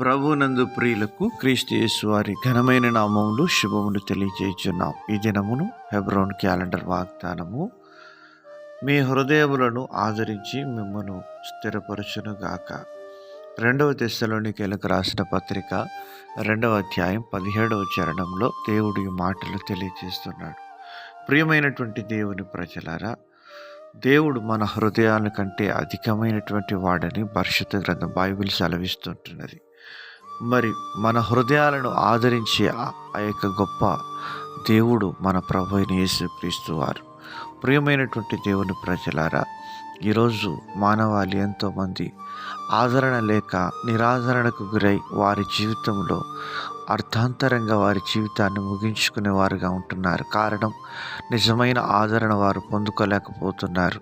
ప్రభునందు ప్రియులకు క్రీస్తు యేసు వారి ఘనమైన నామములు శుభములు తెలియజేయుచున్నాం. ఈ దినమును హెబ్రోన్ క్యాలెండర్ వాగ్దానము. మీ హృదయములను ఆదరించి మిమ్మను స్థిరపరచునుగాక. రెండవ దశలోనికేలకు రాసిన పత్రిక రెండవ అధ్యాయం పదిహేడవ చరణంలో దేవుడి ఈ మాటలు తెలియజేస్తున్నాడు. ప్రియమైనటువంటి దేవుని ప్రజలారా దేవుడు మన హృదయాల కంటే అధికమైనటువంటి వాడని పరిశుద్ధ గ్రంథం బైబిల్ సెలవిస్తుంటున్నది. మరి మన హృదయాలను ఆదరించే ఆ యొక్క గొప్ప దేవుడు మన ప్రభు అయిన యేసుక్రీస్తు వారు. ప్రియమైనటువంటి దేవుని ప్రజలారా ఈరోజు మానవాళి ఎంతోమంది ఆదరణ లేక నిరాదరణకు గురై వారి జీవితంలో అర్థాంతరంగా వారి జీవితాన్ని ముగించుకునే వారుగా ఉంటున్నారు. కారణం నిజమైన ఆదరణ వారు పొందుకోలేకపోతున్నారు.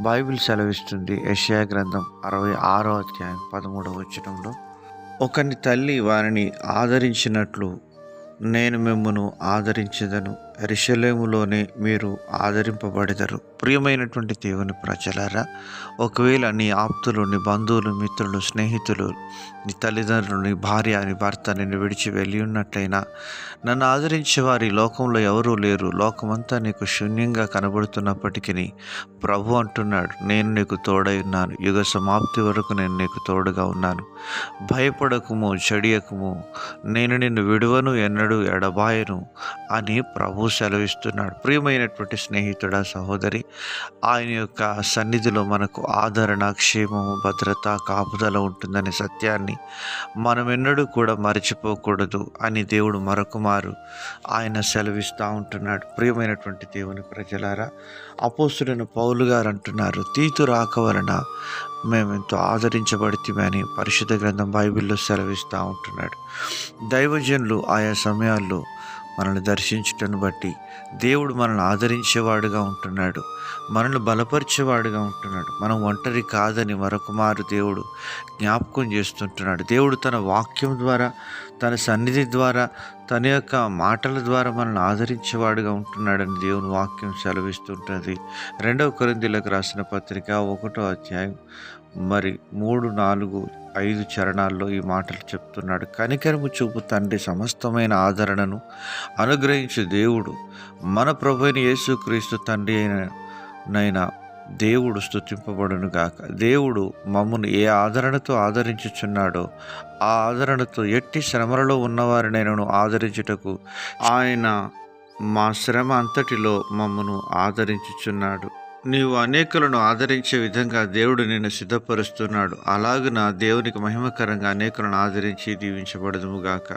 బైబిల్ సెలవిస్తుంది యషయా గ్రంథం అరవై ఆరో అధ్యాయం పదమూడవ వచనంలో ఒకని తల్లి వారిని ఆదరించినట్లు నేను మిమ్మను ఆదరించదను. రిషలేములోనే మీరు ఆదరింపబడెదరు. ప్రియమైనటువంటి దేవుని ప్రజలారా ఒకవేళ నీ ఆప్తులు నీ బంధువులు మిత్రులు స్నేహితులు నీ తల్లిదండ్రులు నీ భార్య నీ భర్త నిన్ను విడిచి వెళ్ళి ఉన్నట్లయినా నన్ను ఆదరించే వారి లోకంలో ఎవరూ లేరు. లోకమంతా నీకు శూన్యంగా కనబడుతున్నప్పటికీ ప్రభు అంటున్నాడు నేను నీకు తోడై ఉన్నాను. యుగ సమాప్తి వరకు నేను నీకు తోడుగా ఉన్నాను. భయపడకుము చెడియకుము. నేను నిన్ను విడువను ఎన్నడూ ఎడబాయను అని ప్రభు సెలవిస్తున్నాడు ప్రియమైనటువంటి స్నేహితుడ సహోదరి ఆయన యొక్క సన్నిధిలో మనకు ఆదరణ క్షేమము భద్రత కాపుదల ఉంటుందనే సత్యాన్ని మనం ఎన్నడూ కూడా మర్చిపోకూడదు అని దేవుడు మరొకమారు ఆయన సెలవిస్తూ ఉంటున్నాడు. ప్రియమైనటువంటి దేవుని ప్రజలారా అపోస్తుడైన పౌలు గారు అంటున్నారు తీతు రాక వలన మేము ఎంతో ఆదరించబడితేమని పరిశుద్ధ గ్రంథం బైబిల్లో సెలవిస్తూ ఉంటున్నాడు. దైవజనులు ఆయా సమయాల్లో మనల్ని దర్శించుటను బట్టి దేవుడు మనల్ని ఆదరించేవాడుగా ఉంటున్నాడు. మనల్ని బలపరిచేవాడుగా ఉంటున్నాడు. మనం ఒంటరి కాదని మరొకమారు దేవుడు జ్ఞాపకం చేస్తుంటున్నాడు. దేవుడు తన వాక్యం ద్వారా తన సన్నిధి ద్వారా తన యొక్క మాటల ద్వారా మనల్ని ఆదరించేవాడుగా ఉంటున్నాడని దేవుని వాక్యం సెలవిస్తుంటుంది. రెండవ కొరిందీలకు రాసిన పత్రిక ఒకటో అధ్యాయం మరి మూడు నాలుగు ఐదు చరణాల్లో ఈ మాటలు చెప్తున్నాడు. కనికరము చూపు తండ్రి సమస్తమైన ఆదరణను అనుగ్రహించే దేవుడు. మన ప్రభు అయిన యేసుక్రీస్తు తండ్రి అయిన నైనా దేవుడు స్థుతింపబడును గాక. దేవుడు మమ్మను ఏ ఆదరణతో ఆదరించుచున్నాడో ఆ ఆదరణతో ఎట్టి శ్రమలలో ఉన్నవారినైనను ఆదరించుటకు ఆయన మా శ్రమ అంతటిలో మమ్మను ఆదరించుచున్నాడు. నీవు అనేకులను ఆదరించే విధంగా దేవుడు నిన్ను సిద్ధపరుస్తున్నాడు. అలాగున దేవునికి మహిమకరంగా అనేకులను ఆదరించి దీవించబడదుముగాక